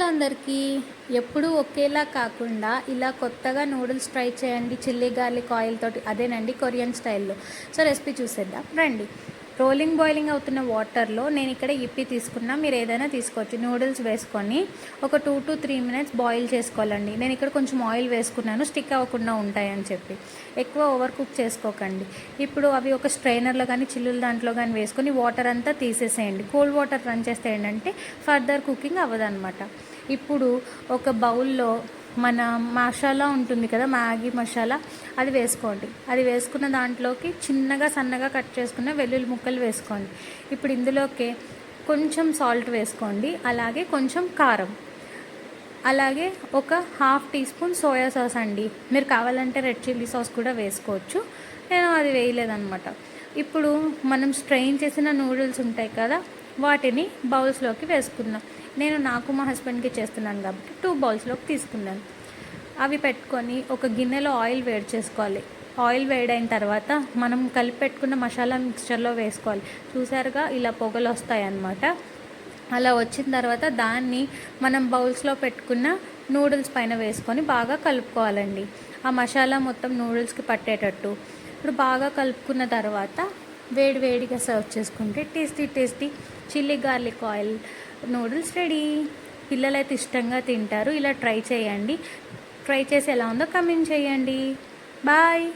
Hello అందరికీ ఎప్పుడూ ఒకేలా కాకుండా ఇలా కొత్తగా నూడిల్స్ ట్రై చేయండి చిల్లీ గార్లిక్ ఆయిల్ తోటి. అదేనండి కొరియన్ స్టైల్లో. సో రెసిపీ చూసేద్దాం. రండి. రోలింగ్ బాయిలింగ్ అవుతున్న వాటర్లో నేను ఇక్కడ ఇప్పి తీసుకున్నా. మీరు ఏదైనా తీసుకోవచ్చు. నూడిల్స్ వేసుకొని ఒక two to three minutes boil చేసుకోవాలండి. నేను ఇక్కడ కొంచెం ఆయిల్ వేసుకున్నాను. స్టిక్ అవ్వకుండా ఉంటాయని చెప్పి. ఎక్కువ ఓవర్ కుక్ చేసుకోకండి. ఇప్పుడు అవి ఒక స్ట్రైనర్లో కానీ చిల్లుల దాంట్లో కానీ వేసుకొని వాటర్ అంతా తీసేసేయండి. కోల్డ్ వాటర్ రన్ చేస్తే ఏంటంటే ఫర్దర్ కుకింగ్ అవ్వదన్నమాట. ఇప్పుడు ఒక బౌల్లో మన మసాలా ఉంటుంది కదా మ్యాగీ మసాలా అది వేసుకోండి. అది వేసుకున్న దాంట్లోకి చిన్నగా సన్నగా కట్ చేసుకున్న వెల్లుల్లి ముక్కలు వేసుకోండి. ఇప్పుడు ఇందులోకి కొంచెం సాల్ట్ వేసుకోండి అలాగే కొంచెం కారం. అలాగే ఒక half tea spoon soya sauce అండి. మీరు కావాలంటే రెడ్ చిల్లీ సాస్ కూడా వేసుకోవచ్చు. నేను అది వేయలేదన్నమాట. ఇప్పుడు మనం స్ట్రెయిన్ చేసిన నూడిల్స్ ఉంటాయి కదా వాటిని బౌల్స్లోకి వేసుకుందాం. నేను నాకు మా హస్బెండ్కి చేస్తున్నాను కాబట్టి టూ బౌల్స్లోకి తీసుకున్నాను. అవి పెట్టుకొని ఒక గిన్నెలో ఆయిల్ వేడి చేసుకోవాలి. ఆయిల్ వేడైన తర్వాత మనం కలిపి పెట్టుకున్న మసాలా మిక్స్చర్లో వేసుకోవాలి. చూసారుగా ఇలా పొగలు వస్తాయి అన్నమాట అలా వచ్చిన తర్వాత దాన్ని మనం బౌల్స్లో పెట్టుకున్న నూడిల్స్ పైన వేసుకొని బాగా కలుపుకోవాలండి. ఆ మసాలా మొత్తం నూడిల్స్కి పట్టేటట్టు. ఇప్పుడు బాగా కలుపుకున్న తర్వాత వేడి వేడిగా సర్వ్ చేసుకుంటే tasty tasty chilli garlic oil noodles ready. పిల్లలైతే ఇష్టంగా తింటారు. ఇలా ట్రై చేయండి. ట్రై చేసి ఎలా ఉందో కమెంట్ చేయండి. బాయ్.